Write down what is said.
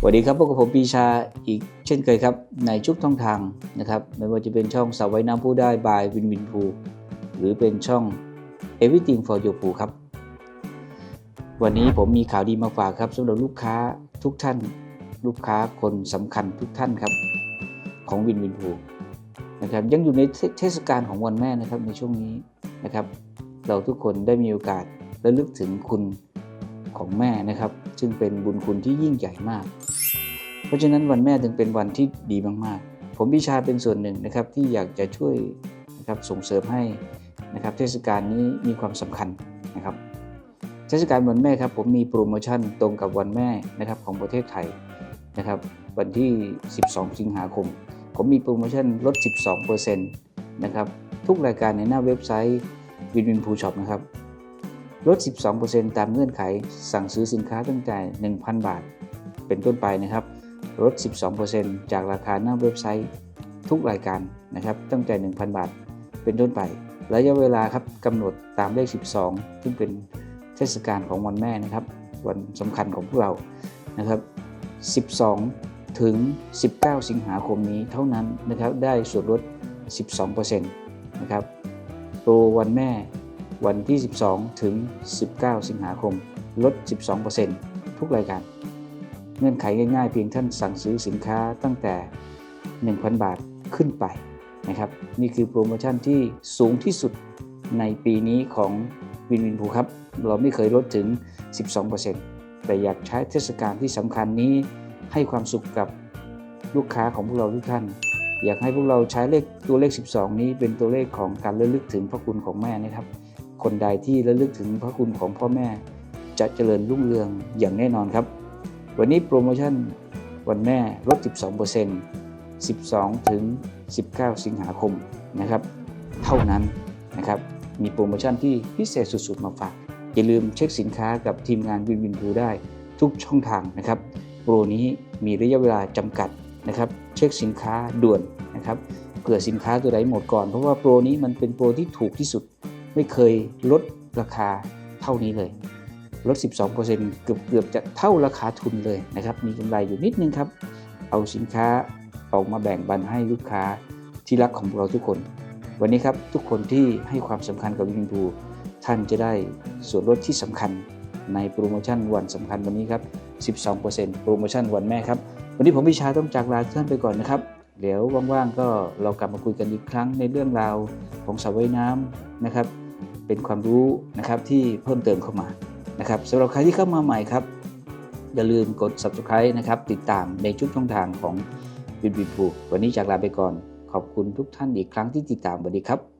สวัสดีครับพบกับผมปีชาอีกเช่นเคยครับ ในชุกท่องทางนะครับ ไม่ว่าจะเป็นช่องสาวไว้น้ำผู้ได้บายวินวินพูหรือเป็นช่อง Everything for Your Pool ครับ วันนี้ผมมีข่าวดีมาฝากครับสำหรับลูกค้าทุกท่าน ลูกค้าคนสำคัญทุกท่านครับ ของวินวินพูนะครับยังอยู่ในเทศกาลของวันแม่นะครับในช่วงนี้นะครับ เราทุกคนได้มีโอกาสระลึกถึงคุณของแม่นะครับ ซึ่งเป็นบุญคุณที่ยิ่งใหญ่มาก เพราะฉะนั้นวันแม่ถึงเป็นวันที่ดีมากๆ ผมพิชาเป็นส่วนหนึ่งนะครับที่อยากจะช่วยนะครับส่งเสริมให้นะครับเทศกาลนี้มีความสำคัญนะครับเทศกาลวันแม่ครับผมมีโปรโมชั่นตรงกับวันแม่นะครับของประเทศไทยนะครับวันที่ 12 สิงหาคม ผมมีโปรโมชั่นลด 12%นะครับทุกรายการในหน้าเว็บไซต์วินวินพูช็อปนะครับลด 12%ตามเงื่อนไข สั่งซื้อสินค้าตั้งแต่ 1,000 บาท เป็นต้นไปนะครับ ลด 12%จากราคาหน้าเว็บไซต์ทุกรายการนะครับตั้งแต่ 1,000 บาท เป็นต้นไป ระยะเวลาครับกำหนดตามเลข 12 ซึ่งเป็นเทศกาลของวันแม่นะครับ วันสำคัญของพวกเรานะครับ 12 ถึง 19 สิงหาคมนี้เท่านั้นนะครับได้ส่วนลด 12%นะครับโปรวันแม่วันที่ 12 ถึง 19 สิงหาคม ลด 12%ทุกรายการ เงื่อนไขง่ายๆ เพียงท่านสั่งซื้อสินค้าตั้งแต่ 1,000 บาทขึ้นไปนะครับนี่คือโปรโมชั่นที่สูงที่สุดในปีนี้ของวินวินพูครับ เราไม่เคยลดถึง 12%แต่อยากใช้เทศกาลที่สำคัญนี้ให้ความสุขกับลูกค้าของพวกเราทุกท่าน อยากให้พวกเราใช้เลขตัวเลข 12 นี้เป็นตัวเลขของการระลึกถึงพระคุณของแม่นะครับ คนใดที่ระลึกถึงพระคุณของพ่อแม่ จะเจริญรุ่งเรืองอย่างแน่นอนครับ วันนี้โปรโมชั่นวันแม่ลด 12% 12 ถึง 19 สิงหาคมนะครับ เท่านั้นนะครับ มีโปรโมชั่นที่พิเศษสุดๆ มาฝาก อย่าลืมเช็คสินค้ากับทีมงานวินวินบูได้ทุกช่องทางนะครับ โปรนี้มีระยะเวลาจำกัดนะครับ เช็คสินค้าด่วนนะครับ เผื่อสินค้าตัวใดหมดก่อน เพราะว่าโปรนี้มันเป็นโปรที่ถูกที่สุด ไม่เคยลดราคาเท่านี้เลย ลด 12%เกือบเกือบจะเท่าราคาทุนเลยนะครับ มีกำไรอยู่นิดนึงครับ เอาสินค้าออกมาแบ่งปันให้ลูกค้าที่รักของเราทุกคน วันนี้ครับทุกคนที่ให้ความสำคัญกับวินบูท่านจะได้ส่วนลดที่สำคัญในโปรโมชั่นวันสำคัญวันนี้ครับ 12%โปรโมชั่นวันแม่ครับ วันนี้ผมพิชาต้องจากลาท่านไปก่อนนะครับ เดี๋ยวว่างๆก็เรากลับมาคุยกันอีกครั้งในเรื่องราวของสระว่ายน้ำนะครับ เป็นความรู้นะครับที่เพิ่มเติมเข้ามา นะครับสำหรับใครที่เข้ามาใหม่ครับ อย่าลืมกด subscribe นะครับ ติดตามในทุกช่องทางของวินวินพูวันนี้จากลาไปก่อน ขอบคุณทุกท่านอีกครั้งที่ติดตามสวัสดีครับ